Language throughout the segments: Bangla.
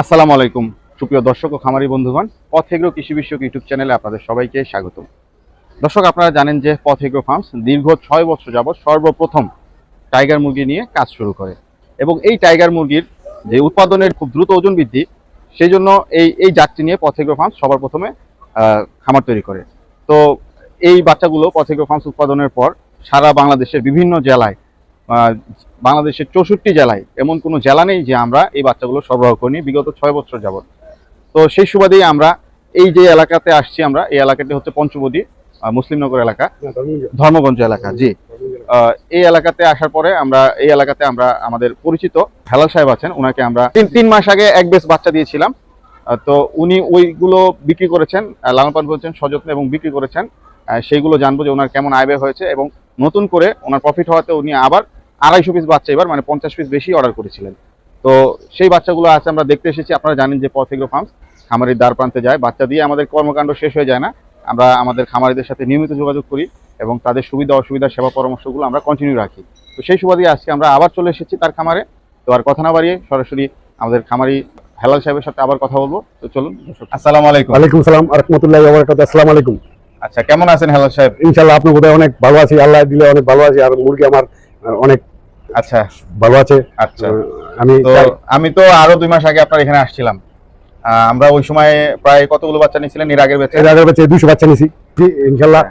আসসালামু আলাইকুম। সুপ্রিয় দর্শক ও খামারি বন্ধুগণ, পথ এগ্রো কৃষি বিষয়ক ইউটিউব চ্যানেলে আপনাদের সবাইকে স্বাগত দর্শক, আপনারা জানেন যে পথ এগ্রো ফার্মস দীর্ঘ ছয় বছর যাবৎ সর্বপ্রথম টাইগার মুরগি নিয়ে কাজ শুরু করে এবং এই টাইগার মুরগির যে উৎপাদনের খুব দ্রুত ওজন বৃদ্ধি সেই জন্য এই এই জাতটি নিয়ে পথ এগ্রো ফার্মস সবার প্রথমে খামার তৈরি করে। তো এই বাচ্চাগুলো পথ এগ্রো ফার্মস উৎপাদনের পর সারা বাংলাদেশের বিভিন্ন জেলায় বাংলাদেশের চৌষট্টি জেলায় এমন কোনো জেলা নেই যে আমরা এই বাচ্চাগুলো সরবরাহ করিনি, বিগত ছয় বছর যাবত তো সেই সুবাদেই আমরা এই যে এলাকাতে আসছি আমরা, এই এলাকাটি হচ্ছে পঞ্চবদী মুসলিমনগর এলাকা, ধর্মগঞ্জ এলাকা, জি। এই এলাকাতে আসার পরে আমরা, এই এলাকাতে আমরা আমাদের পরিচিত হেলাল সাহেব আছেন ওনাকে আমরা তিন তিন মাস আগে এক বেশ বাচ্চা দিয়েছিলাম। তো উনি ওইগুলো বিক্রি করেছেন লালন পালন করেছেন, সযত্নে এবং বিক্রি করেছেন। সেইগুলো জানব যে ওনার কেমন আয় হয়েছে এবং নতুন করে ওনার প্রফিট হওয়াতে উনি আবার আড়াইশো পিস বাচ্চা এবার মানে পঞ্চাশ পিস বেশি অর্ডার করেছিলেন। তো সেই বাচ্চাগুলো আছে আমরা দেখতে এসেছি। আপনারা জানেন যে পথ এগ্রো ফার্মস খামারির দ্বার প্রান্তে যায়। বাচ্চা দিয়ে আমাদের কর্মকাণ্ড শেষ হয়ে যায় না। আমরা আমাদের খামারিদের সাথে নিয়মিত যোগাযোগ করি এবং তাদের সুবিধা অসুবিধা সেবা পরামর্শগুলো আমরা কন্টিনিউ রাখি। তো সেই সুবাদে আজকে আমরা আবার চলে এসেছি তার খামারে। তো আর কথা না বাড়িয়ে সরাসরি আমাদের খামারি হেলাল সাহেবের সাথে আবার কথা বলব। তো চলুন আসসালামু আলাইকুম। ওয়ালাইকুম সালাম রহমতুল্লাহ আসসালামু আলাইকুম। আচ্ছা কেমন আছেন হেলাল সাহেব? ইনশাল্লাহ আপনি বোধহয় অনেক ভালো আছি আল্লাহ দিলে অনেক ভালো আছি আর মুরগি আমার অনেক আচ্ছা। ভালো আছে। আচ্ছা। আমি আমি তো আরও দুই মাস আগে আপনার এখানে আসছিলাম। আমরা ওই সময় প্রায় কতগুলো বাচ্চা নিয়েছিলেন? এর আগের বেচে এর আগের বাচ্চা দুশো বাচ্চা জি, ইনশাল্লাহ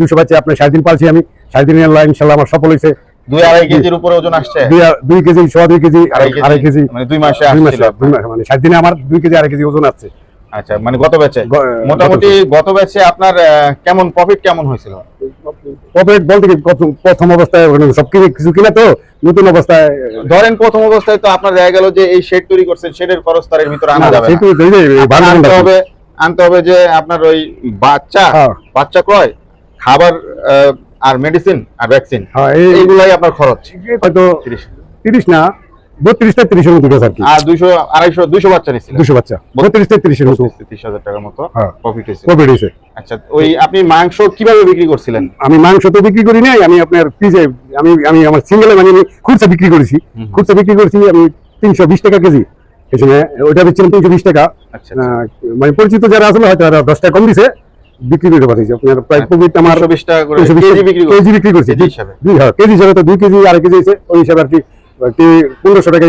দুশো বাচ্চা আপনার সাড়ে দিন পালছি আমি। সাড়ে দিন আল্লাহ ইনশাল্লাহ আমার সফল হয়েছে। দুই আড়াই কেজির উপরে ওজন আসছে? দুই কেজি সোয়া দুই কেজি আড়াই কেজি। মানে দুই মাসে দুই মাসে আসছিল। দুই মাসে। মানে সাড়ে দিনে আমার দুই কেজি আড়াই কেজি ওজন আছে আচ্ছা মানে গত গ- মোটামুটি গত ব্যাচে আপনার কেমন প্রফিট কেমন হয়েছিল? প্রফিট বলতে কি প্রথম- অবস্থায় সব কিছু কিনা তো নতুন অবস্থায় ধরেন প্রথম অবস্থায় তো আপনার দেখা গেল যে এই শেড তৈরি করছেন শেডের খরচ তার ভিতরে আনা যাবে ভালো আনতে হবে আনতে হবে যে আপনার ওই বাচ্চা হ্যাঁ। বাচ্চা ক্রয় খাবার আর মেডিসিন আর ভ্যাকসিন এইগুলাই আপনার খরচ। হয়তো তিরিশ। তিরিশ না মতো গেছে আর কি। আর দুইশো আড়াইশো দুইশো বাচ্চা নিচ্ছিলেন দুশো বাচ্চা। বত্রিশ থেকে তিরিশের মতো। তিরিশ হাজার টাকার মতো। প্রফিট হয়েছে। প্রফিট হয়েছে। আচ্ছা ওই আপনি মাংস কীভাবে বিক্রি করছিলেন? আমি মাংস তো বিক্রি করি নাই আমি আপনার পিজে আমি আমি আমার সিঙ্গেলে মানে আমি খুচরা বিক্রি করেছি। খুচরা বিক্রি করেছি আমি টাকা কেজি। এখানে ওইটা বেচছিলাম টাকা। আচ্ছা আহ, মানে পরিচিত যারা আসলে হয়তো তারা দশ টাকা কম দিছে বিক্রি করতে পারছি আপনার প্রায় প্রফিট আমার আমার বিশ টাকা করে কেজি বিক্রি করছেন। কেজি বিক্রি করছি। কেজি হিসাবে। দুই হ্যাঁ কেজি হিসাবে তো দুই কেজি আড়াই কেজি ওই হিসাবে আর কি পনেরোশো টাকা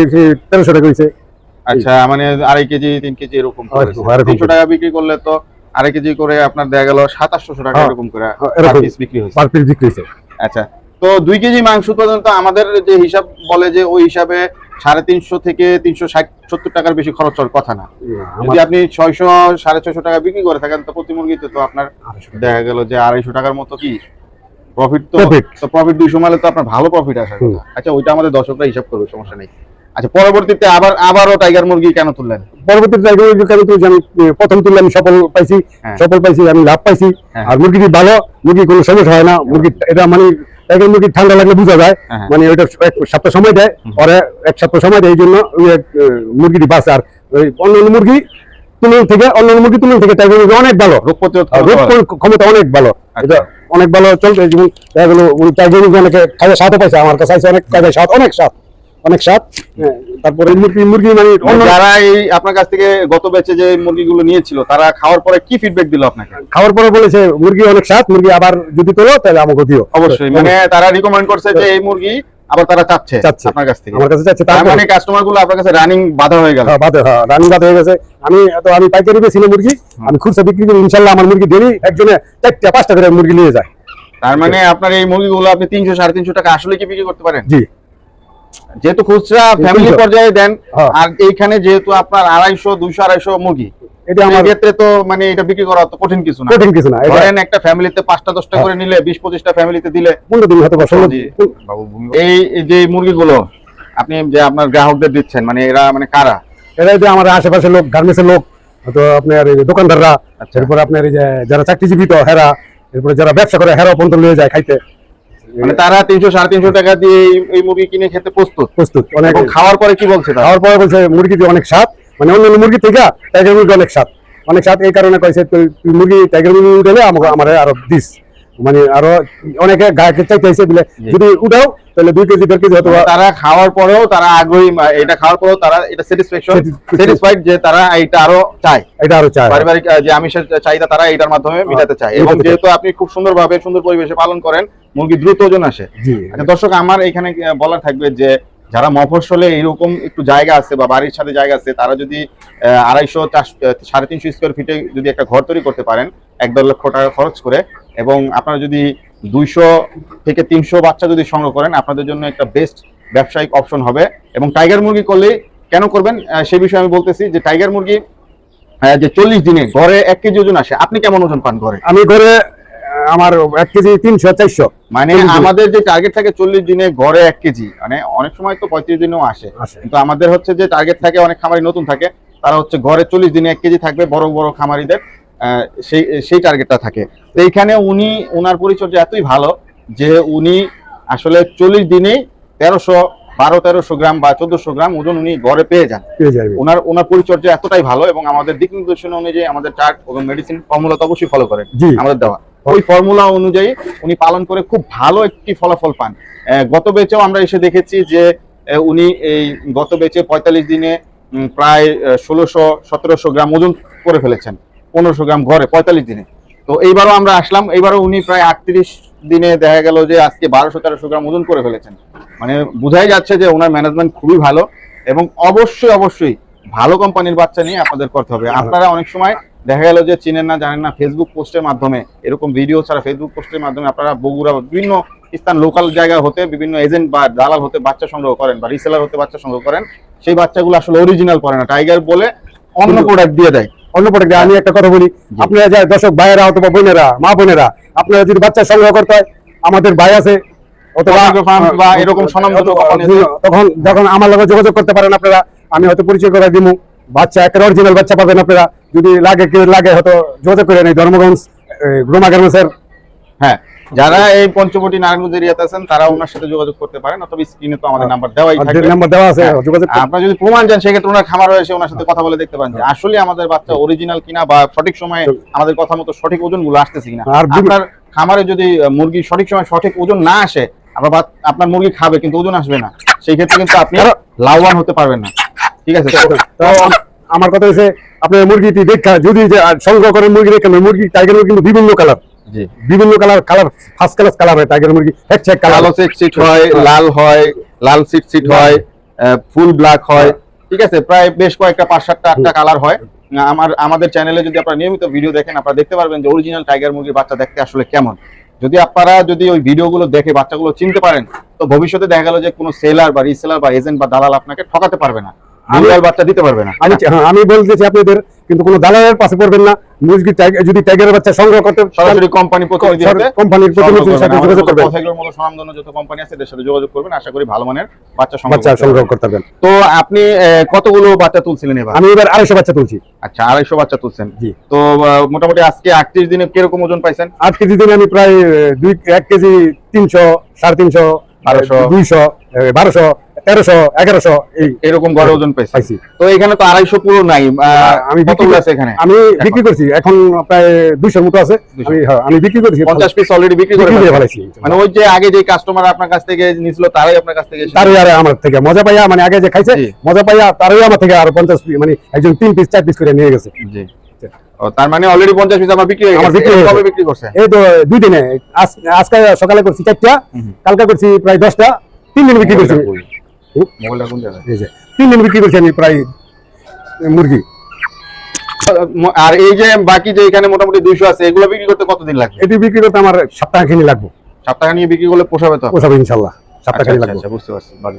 তেরোশো টাকা হয়েছে আচ্ছা মানে আড়াই কেজি তিন কেজি এরকম তিনশো টাকা বিক্রি করলে তো আড়াই কেজি করে আপনার দেখা গেল সাতাশশো টাকা হ্যাঁ, এরকম করে হ্যাঁ, বিক্রি হয়েছে। পার পিস বিক্রি হয়েছে। আচ্ছা তো দুই কেজি মাংস উৎপাদন তো আমাদের যে হিসাব বলে যে ওই হিসাবে সাড়ে তিনশো থেকে তিনশো ষাট সত্তর টাকার বেশি খরচ হওয়ার কথা না। যদি আপনি ছয়শো সাড়ে ছয়শো টাকা বিক্রি করে থাকেন তো প্রতি মুরগিতে তো আপনার দেখা গেল যে আড়াইশো টাকার মতো কি? প্রফিট তো তো প্রফিট দুইশো মালে তো আপনার ভালো প্রফিট আসার কথা আচ্ছা ওইটা আমাদের দর্শকরা হিসাব করবে সমস্যা নেই। আচ্ছা পরবর্তীতে আবার আবারও টাইগার মুরগি কেন তুললেন? পরবর্তী জায়গায় কারণ তো আমি আহ, প্রথম তুললে আমি সফল পাইছি হ্যাঁ। সফল পাইছি আমি লাভ পাইছি। হ্যাঁ। আর মুরগিটি ভালো মুরগি কোনো সমস্যা হয় না। মুরগি এটা মানে টাইগার মুরগি ঠান্ডা লাগলে বোঝা যায়। হ্যাঁ। মানে ওইটা এক সপ্তাহ সময় দেয় পরে এক সপ্তাহ সময় দেয় এই জন্য মুরগিটি বাঁচে। আর অন্যান্য মুরগি তুলন থেকে অন্যান্য মুরগি তুলন থেকে টাইগার মুরগি অনেক ভালো। রোগ প্রতিরোধ ক্ষমতা রোগ। ক্ষমতা অনেক ভালো। আচ্ছা। এটা অনেক ভালো চলছে যেমন অনেকে খাওয়া স্বাদও পাইছে আমার কাছে আছে অনেক কাজে স্বাদ অনেক স্বাদ অনেক স্বাদ। হ্যাঁ, তারপরে মুরগি মুরগি মানে মানে যারা এই আপনার কাছ থেকে গত ব্যাচে যে মুরগিগুলো নিয়েছিল তারা খাওয়ার পরে কি ফিডব্যাক দিল আপনাকে? খাওয়ার পরে বলেছে মুরগি অনেক স্বাদ মুরগি আবার যদি তোলো তাহলে আমাকে দিও। অবশ্যই মানে তারা রিকমেন্ড করছে যে এই মুরগি আবার তারা চাচ্ছে চাচ্ছে। আপনার কাছ থেকে। আমার কাছে চাচ্ছে তার মানে কাস্টমারগুলো আপনার কাছে রানিং বাধা হয়ে গেল। হ্যাঁ, বাদে হ্যাঁ রানি বাদ হয়ে গেছে। আমি তো আমি পাইকারি মুরগি। আমি খুচরা বিক্রি করি ইনশাল্লাহ আমার মুরগি ডেলি একজনে চারটা পাঁচটা করে মুরগি নিয়ে যায়। তার মানে আপনার এই মুরগিগুলো আপনি তিনশো সাড়ে তিনশো টাকা আসলে কি বিক্রি করতে পারেন? জি। যেহেতু খুচরা ফ্যামিলি পর্যায়ে দেন হ্যাঁ। আর এইখানে যেহেতু আপনার আড়াইশো দুইশো আড়াইশো মুরগি এটা আমার এই ক্ষেত্রে তো মানে এটা বিক্রি করা তো কঠিন কিছু না। কঠিন কিছু না ধরেন একটা ফ্যামিলিতে পাঁচটা দশটা হ্যাঁ। করে নিলে ফ্যামিলিতে দিলে দিন এই যে মুরগিগুলো আপনি যে আপনার গ্রাহকদের দিচ্ছেন মানে এরা মানে কারা? এরা যে আমার আশেপাশে লোক গার্মেন্টসের লোক তো আপনার দোকানদাররা আচ্ছা। এরপরে আপনার এই যে যারা চাকরিজীবী তো হেরা এরপরে যারা ব্যবসা করে হেরা পর্যন্ত নিয়ে যায় খাইতে। মানে তারা তিনশো সাড়ে তিনশো টাকা দিয়ে এই- মুরগি কিনে খেতে প্রস্তুত। প্রস্তুত অনেক খাওয়ার পরে কি বলছে খাওয়ার পরে বলছে মুরগিটি অনেক স্বাদ। মানে অন্যান্য মুরগি থেকে টাইগার মুরগি অনেক স্বাদ। অনেক স্বাদ এই কারণে কইছে তুই মুরগি টাইগার মুরগি উঠলে আমাকে আমার আরও দিস। মানে আরও অনেকে গায়ে চাইতেছে বলে যদি উঠাও তাহলে দুই কেজি দেড় কেজি হয়তো বা- তারা খাওয়ার পরেও তারা আগ্রহী এটা খাওয়ার পরেও তারা এটা স্যাটিসফ্যাকশন স্যাটিসফাইড যে তারা এটা আরও চায়। এটা আরও চায়। পারিবারিক যে আমিষের চাহিদা তারা এটার মাধ্যমে মেটাতে চায়। এবং যেহেতু আপনি খুব সুন্দরভাবে সুন্দর পরিবেশে পালন করেন মুরগি দ্রুত ওজন আসে। আচ্ছা দর্শক আমার এখানে বলার থাকবে যে যারা মফস্বলে এরকম একটু জায়গা আছে বা বাড়ির সাথে জায়গা আছে, তারা যদি আড়াইশো সাড়ে তিনশো স্কোয়ার ফিটে যদি একটা ঘর তৈরি করতে পারেন, এক দেড় লক্ষ টাকা খরচ করে, এবং আপনারা যদি দুইশো থেকে তিনশো বাচ্চা যদি সংগ্রহ করেন, আপনাদের জন্য একটা বেস্ট ব্যবসায়িক অপশন হবে। এবং টাইগার মুরগি করলে কেন করবেন? সেই বিষয়ে আমি বলতেছি যে টাইগার মুরগি যে চল্লিশ দিনে ঘরে এক কেজি ওজন আসে, আপনি কেমন ওজন পান ঘরে? আমি ঘরে আমার এক কেজি তিনশো চারশো। মানে আমাদের যে টার্গেট থাকে চল্লিশ দিনে গড়ে এক কেজি মানে অনেক সময় তো পঁয়ত্রিশ দিনেও আসে। কিন্তু আমাদের হচ্ছে যে টার্গেট থাকে অনেক খামারি নতুন থাকে তারা হচ্ছে ঘরে চল্লিশ দিনে এক কেজি থাকবে বড় বড় খামারিদের সেই সেই টার্গেটটা থাকে। তো এইখানে উনি ওনার পরিচর্যা এতই ভালো যে উনি আসলে চল্লিশ দিনেই তেরোশো বারো তেরোশো গ্রাম বা চোদ্দশো গ্রাম ওজন উনি ঘরে পেয়ে যান। ওনার ওনার পরিচর্যা এতটাই ভালো এবং আমাদের দিক নির্দেশনা অনুযায়ী আমাদের চার্ট এবং মেডিসিন ফর্মুলা তো অবশ্যই ফলো করেন। আমাদের দেওয়া। ওই ফর্মুলা অনুযায়ী উনি পালন করে খুব ভালো একটি ফলাফল পান। গত বেচেও আমরা এসে দেখেছি যে উনি এই গত বেচে পঁয়তাল্লিশ দিনে প্রায় ষোলোশো, সতেরোশো গ্রাম ওজন করে ফেলেছেন। পনেরোশো গ্রাম ঘরে, পঁয়তাল্লিশ দিনে। তো এইবারও আমরা আসলাম, এইবারও উনি প্রায় আটত্রিশ দিনে দেখা গেল যে আজকে বারোশো, তেরোশো গ্রাম ওজন করে ফেলেছেন। মানে বোঝাই যাচ্ছে যে ওনার ম্যানেজমেন্ট খুবই ভালো এবং অবশ্যই অবশ্যই ভালো কোম্পানির বাচ্চা নিয়ে আপনাদের করতে হবে। আপনারা অনেক সময় দেখা গেল যে চিনেন না জানেন না ফেসবুক পোস্টের মাধ্যমে এরকম ভিডিও ছাড়া ফেসবুক পোস্টের মাধ্যমে আপনারা বগুড়া বিভিন্ন স্থান লোকাল জায়গা হতে বিভিন্ন এজেন্ট বা দালাল হতে বাচ্চা সংগ্রহ করেন বা রিসেলার হতে বাচ্চা সংগ্রহ করেন সেই বাচ্চাগুলো আসলে অরিজিনাল করে না। টাইগার বলে অন্য প্রোডাক্ট দিয়ে দেয়। অন্য প্রোডাক্টে আমি একটা কথা বলি আপনারা যা দর্শক ভাইয়েরা অথবা বোনেরা মা বোনেরা আপনারা যদি বাচ্চা সংগ্রহ করতে হয় আমাদের ভাই আছে। তখন যখন আমার লগে যোগাযোগ করতে পারেন আপনারা আমি হয়তো পরিচয় করে দিব। বাচ্চা একটা অরিজিনাল বাচ্চা পাবেন আপনারা। যদি লাগে কেউ লাগে হয়তো যোগাযোগ করে নেই। ধর্মগঞ্জ গ্রোমা গার্মেন্টসের। হ্যাঁ যারা এই পঞ্চবটি নারায়ণগঞ্জ এরিয়াতে আছেন তারা ওনার সাথে যোগাযোগ করতে পারেন অথবা স্ক্রিনে তো আমাদের নাম্বার দেওয়াই থাকবে। নাম্বার দেওয়া আছে হ্যাঁ। যোগাযোগ আপনারা যদি প্রমাণ চান সেক্ষেত্রে ওনার খামার এসে ওনার সাথে কথা বলে দেখতে পারেন যে আসলে আমাদের বাচ্চা অরিজিনাল কিনা বা সঠিক সময়ে আমাদের কথা মতো সঠিক ওজনগুলো আসতেছে কিনা। আর আপনার খামারে যদি মুরগি সঠিক সময় সঠিক ওজন না আসে আপনার আপনার মুরগি খাবে কিন্তু ওজন আসবে না সেই ক্ষেত্রে কিন্তু আপনি লাভবান হতে পারবেন না। ঠিক আছে আমার কথা হচ্ছে আপনার মুরগিটি দেখা যদি সংগ্রহ করেন মুরগি দেখেন মুরগি টাইগার মুরগি কিন্তু বিভিন্ন কালার বিভিন্ন colour colour first class colour হয় টাইগার মুরগি এক চেক কালার কালো সিট সিট হয় লাল হয় লাল সিট সিট হয় ফুল ব্ল্যাক হয়। ঠিক আছে প্রায় বেশ কয়েকটা পাঁচ সাতটা আটটা কালার হয়। আমার আমাদের চ্যানেলে যদি আপনারা নিয়মিত ভিডিও দেখেন আপনারা দেখতে পারবেন যে অরিজিনাল টাইগার মুরগির বাচ্চা দেখতে আসলে কেমন। যদি আপনারা যদি ওই ভিডিওগুলো দেখে বাচ্চাগুলো চিনতে পারেন তো ভবিষ্যতে দেখা গেল যে কোনো সেলার বা রিসেলার বা এজেন্ট বা দালাল আপনাকে ঠকাতে পারবে না। বাচ্চা দিতে পারবে না। আমি হ্যাঁ, আমি বলতেছি আপনাদের কিন্তু কোনো দালালের পাশে পড়বেন না। মুরগি যদি টাইগারের বাচ্চা সংগ্রহ করতে সরাসরি কোম্পানি প্রতিনিধি কোম্পানির প্রতিনিধির সাথে যোগাযোগ করবেন। পথেগুলোর মতো স্বনামধন্য যত কোম্পানি আছে এদের সাথে যোগাযোগ করবেন। আশা করি ভালো মানের বাচ্চা সংগ্রহ বাচ্চা করতে সংগ্রহ পারবেন। করতে পারবেন। তো আপনি কতগুলো বাচ্চা তুলছিলেন এবার? আমি এবার আড়াইশো বাচ্চা তুলছি। আচ্ছা আড়াইশো বাচ্চা তুলছেন। জি। তো মোটামুটি আজকে আটত্রিশ দিনে কীরকম ওজন পাইছেন? আট কেজি দিনে আমি প্রায় আহ, দুই এক কেজি তিনশো সাড়ে তিনশো বারোশো। দুইশো বারোশো তেরোশো এগারোশো এরকম গড়ে ওজন পাইছি। তো এখানে তো আড়াইশো পুরো নাই। আমি বিক্রি আছে এখানে? আমি বিক্রি করছি এখন প্রায় দুইশোর মতো আছে। আমি বিক্রি করছি। পঞ্চাশ পিস অলরেডি বিক্রি করে বিক্রি করে ফেলেছেন। ফেলাইছি মানে ওই যে আগে যে কাস্টমার আপনার কাছ থেকে নিছিল তারাই আপনার কাছ থেকে এসে- আর আমার থেকে। মজা পাইয়া মানে আগে যে খাইছে মজা পাইয়া তারই আমার থেকে আর পঞ্চাশ পিস মানে একজন তিন পিস চার পিস করে নিয়ে গেছে। জি। তার মানে অলরেডি পঞ্চাশ পিস আমার বিক্রি হয়ে গেছে। বিক্রি কবে বিক্রি করছে এই তো দুই দিনে। আজ- আজকে সকালে করছি চারটা কালকে করছি প্রায় দশটা তিন দিন বিক্রি করছি। এই যে, তিন দিন বিক্রি করছি আমি প্রায় মুরগি। আর এই যে বাকি যে এখানে মোটামুটি দুইশো আছে এগুলো বিক্রি করতে কতদিন লাগবে? এটি বিক্রি করতে আমার সপ্তাহ খানি লাগবে। সপ্তাহ নিয়ে বিক্রি করলে পোষাবে তো? পোষাবে ইনশাল্লাহ সপ্তাহ আচ্ছা, আচ্ছা, লাগবে। আচ্ছা, বুঝতে পারছি ভালো।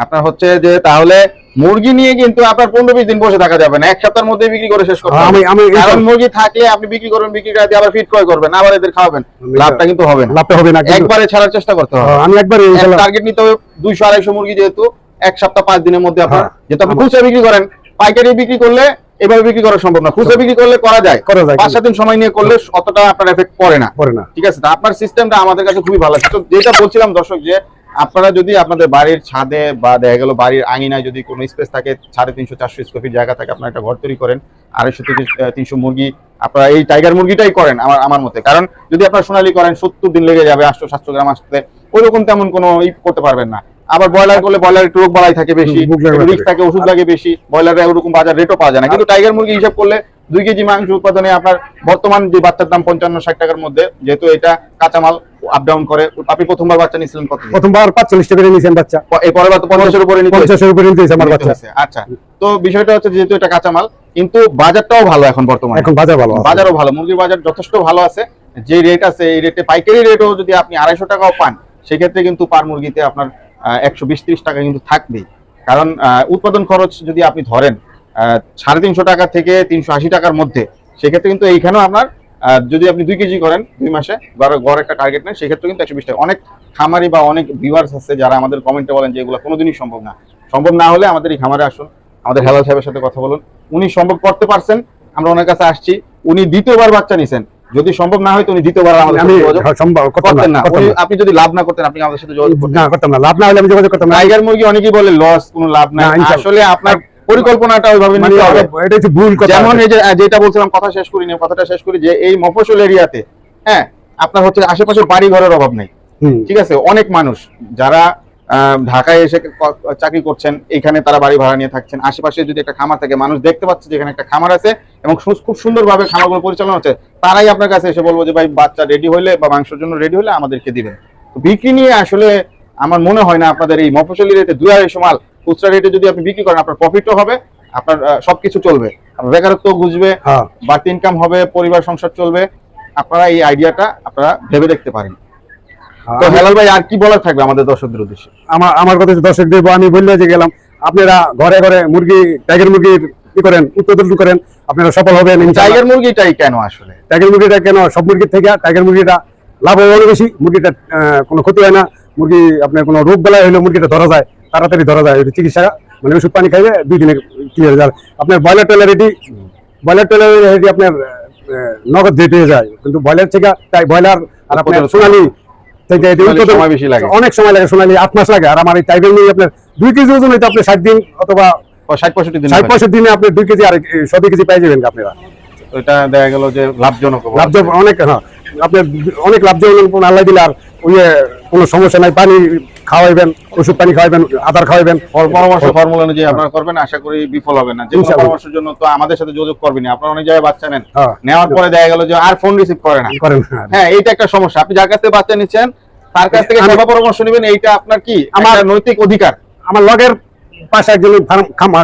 আপনার হচ্ছে যে তাহলে মুরগি নিয়ে কিন্তু আপনার পনেরো বিশ দিন বসে থাকা যাবে না। এক সপ্তাহের মধ্যে বিক্রি করে শেষ। আমি আমি কারণ মুরগি থাকলে আপনি বিক্রি করবেন বিক্রি করে আবার ফিট ক্রয় করবেন আবার এদের খাওয়াবেন। লাভটা কিন্তু হবে না। লাভটা হবে না একবারে ছাড়ার চেষ্টা করতে হবে। হ্যাঁ, আমি একবার টার্গেট নিতে হবে দুইশো আড়াইশো মুরগি যেহেতু এক সপ্তাহ পাঁচ দিনের মধ্যে আপনার হ্যাঁ। যেহেতু আপনি খুচরা বিক্রি করেন পাইকারি বিক্রি করলে এভাবে বিক্রি করা সম্ভব না। খুচরা বিক্রি করলে করা যায়। করা যায় পাঁচ সাত দিন সময় নিয়ে করলে অতটা আপনার এফেক্ট পড়ে না। পরে না। ঠিক আছে? আপনার সিস্টেমটা আমাদের কাছে খুবই ভালো যেটা বলছিলাম দর্শক যে আপনারা যদি আপনাদের বাড়ির ছাদে বা দেখা গেল বাড়ির আঙিনায় যদি কোনো স্পেস থাকে, সাড়ে তিনশো, চারশো স্কোয়ার ফিট জায়গা থাকে, আপনারা একটা ঘর তৈরি করেন, আড়াইশো থেকে তিনশো মুরগি, আপনারা এই টাইগার মুরগিটাই করেন আমার আমার মতে। কারণ যদি আপনারা সোনালি করেন, সত্তর দিন লেগে যাবে, আটশো, সাতশো গ্রাম আসতে, ওইরকম তেমন কোনো ই করতে পারবেন না। আবার ব্রয়লার করলে ব্রয়লার একটু রোগ বালাই থাকে বেশি রিস্ক থাকে ওষুধ লাগে বেশি ব্রয়লারের ওরকম বাজার রেটও পাওয়া যায় না। কিন্তু টাইগার মুরগি হিসাব করলে দুই কেজি মাংস উৎপাদনে আপনার বর্তমান যে বাচ্চার দাম পঞ্চান্ন ষাট টাকার মধ্যে যেহেতু এটা কাঁচামাল আপ ডাউন করে আপনি প্রথমবার বাচ্চা নিয়েছিলেন কত প্রথমবার পাঁচচল্লিশ টাকা নিয়েছেন বাচ্চা। এই পরের বার তো পঞ্চাশের উপরে পঞ্চাশের উপরে নিতে আমার বাচ্চা। আচ্ছা। তো বিষয়টা হচ্ছে যেহেতু এটা কাঁচামাল কিন্তু বাজারটাও ভালো এখন বর্তমানে। এখন বাজার ভালো বাজারও ভালো মুরগির বাজার যথেষ্ট ভালো আছে। যে রেট আছে এই রেটে পাইকারি রেটও যদি আপনি আড়াইশো টাকাও পান সেক্ষেত্রে কিন্তু পার মুরগিতে আপনার একশো টাকা কিন্তু থাকবেই। কারণ উৎপাদন খরচ যদি আপনি ধরেন সাড়ে তিনশো টাকা থেকে তিনশো আশি টাকার মধ্যে, সেক্ষেত্রে কিন্তু এইখানেও আপনার যদি আপনি দুই কেজি করেন, দুই মাসে, গড় একটা টার্গেট নেন, সেক্ষেত্রে কিন্তু একশো বিশ টাকা। অনেক খামারি বা অনেক ভিউয়ার্স আছে যারা আমাদের কমেন্টে বলেন যে এগুলো কোনোদিনই সম্ভব না। সম্ভব না হলে আমাদের এই খামারে আসুন, আমাদের হেলাল সাহেবের সাথে কথা বলুন। উনি সম্ভব করতে পারছেন, আমরা ওনার কাছে আসছি। উনি দ্বিতীয়বার বাচ্চা নিছেন। যদি সম্ভব না হয় তো উনি দ্বিতীয়বার আমাদের আমি হ্যাঁ, সম্ভব করতেন না। আপনি যদি লাভ না করতেন আপনি আমাদের সাথে যোগাযোগ করতেন? না করতাম না লাভ না হলে আমি যোগাযোগ করতাম না। টাইগার মুরগি অনেকেই বলে লস কোনো লাভ নাই। আসলে আপনার পরিকল্পনাটা ওইভাবে মানে নিতে হবে। এটা হচ্ছে ভুল কথা। যেমন এই যে যেটা বলছিলাম কথা শেষ করি নি কথাটা শেষ করি যে এই মফস্বল এরিয়াতে হ্যাঁ আপনার হচ্ছে আশেপাশে বাড়ি ঘরের অভাব নেই। ঠিক আছে? অনেক মানুষ যারা ঢাকায় এসে চাকরি করছেন এখানে তারা বাড়ি ভাড়া নিয়ে থাকছেন। আশেপাশে যদি একটা খামার থাকে মানুষ দেখতে পাচ্ছে যে এখানে একটা খামার আছে এবং খুব সুন্দরভাবে খামারগুলো পরিচালনা হচ্ছে। তারাই আপনার কাছে এসে বলব যে ভাই বাচ্চা রেডি হলে বা মাংসের জন্য রেডি হলে আমাদেরকে দিবেন। তো বিক্রি নিয়ে আসলে আমার মনে হয় না আপনাদের এই মফসলি রেটে দুই আড়াইশো মাল খুচরা রেটে যদি আপনি বিক্রি করেন আপনার প্রফিটও হবে আপনার সবকিছু চলবে। আপনার বেকারত্ব বুঝবে হ্যাঁ। বাড়তি ইনকাম হবে পরিবার সংসার চলবে। আপনারা এই আইডিয়াটা আপনারা ভেবে দেখতে পারেন। তো হেলাল ভাই আর কি বলার থাকবে আমাদের দর্শকদের উদ্দেশ্যে? আমার আমার কথা হচ্ছে দর্শক দেব আমি বললে যে গেলাম আপনারা ঘরে ঘরে মুরগি টাইগার মুরগির কি করেন উৎপাদন করেন আপনারা সফল হবেন টাইগার মুরগিটাই কেন আসলে? টাইগার মুরগিটা কেন? সব মুরগির থেকে টাইগার মুরগিটা লাভ বেশি মুরগিটা কোনো ক্ষতি হয় না মুরগি আপনার কোনো রোগ বেলায় হলে মুরগিটা ধরা যায় তাড়াতাড়ি ধরা যায় চিকিৎসা মানে ওষুধ পানি খাইবে দুই দিনে ক্লিয়ার যায়। আপনার ব্রয়লার টয়লার এটি ব্রয়লার টয়লার এটি আপনার নগদ রেট হয়ে যায় কিন্তু ব্রয়লার থেকে তাই ব্রয়লার আর আপনার সোনালি থেকে এটি উৎপাদন- সময় বেশি লাগে। অনেক সময় লাগে সোনালি আট মাস লাগে আর আমার এই নিয়ে আপনার দুই কেজি ওজন হইতে আপনি ষাট দিন অথবা ষাট পঁয়ষট্টি দিন ষাট পঁয়ষট্টি দিনে আপনি দুই কেজি আর কেজি পাই যাবেন আপনারা এটা দেখা গেল যে লাভজনক। লাভজনক অনেক হ্যাঁ আপনার অনেক লাভজনক আল্লাহ দিলে আর ওই কোনো সমস্যা নাই পানি খাওয়াইবেন ওষুধ পানি খাওয়াইবেন খাওয়াইবেন। পরামর্শ ফর্মুলা অনুযায়ী আপনারা করবেন আশা করি বিফল হবে না। যে পরামর্শের জন্য তো আমাদের সাথে যোগাযোগ করবেন আপনারা অনেক জায়গায় বাচ্চা নেন। হ্যাঁ। নেওয়ার পরে দেখা গেল যে আর ফোন রিসিভ করে না। করেন হ্যাঁ। এইটা একটা সমস্যা। আপনি যার কাছ থেকে বাচ্চা নিচ্ছেন তার কাছ থেকে সেবা পরামর্শ নেবেন এইটা আপনার কি? আমার- নৈতিক অধিকার। আমার লগের পাশে একজন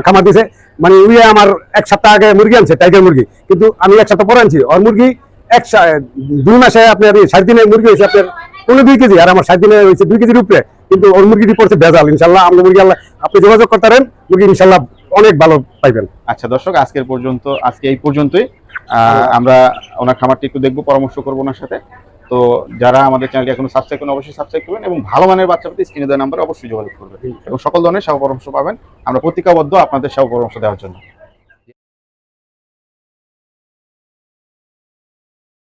খামার দিছে। মানে উইয়ে আমার এক সপ্তাহ আগে মুরগি আনছে টাইগার মুরগি। কিন্তু আমি এক সপ্তাহ পরে আনছি। ওর মুরগি এক দুই মাসে আপনার এই সাত দিনে মুরগি হয়েছে আপনার পনেরো দুই কেজি আর আমার সাত দিনে হয়েছে দুই কেজির উপরে। কিন্তু ওর মুরগিটি পড়ছে ভেজাল ইনশাল্লাহ আমরা মুরগি আল্লাহ আপনি যোগাযোগ করতে পারেন মুরগি ইনশাল্লাহ অনেক ভালো পাইবেন। আচ্ছা দর্শক আজকের পর্যন্ত আজকে এই পর্যন্তই। আমরা ওনার খামারটি একটু দেখব পরামর্শ করব ওনার সাথে। তো যারা আমাদের চ্যানেলটি এখনও সাবস্ক্রাইব করেন অবশ্যই সাবস্ক্রাইব করবেন এবং ভালো মানের বাচ্চা পেতে স্ক্রিনে দেওয়া নাম্বারে অবশ্যই যোগাযোগ করবেন। এবং সকল ধরনের সেবা পরামর্শ পাবেন। আমরা প্রতিজ্ঞাবদ্ধ আপনাদের সেবা পরামর্শ দেওয়ার জন্য।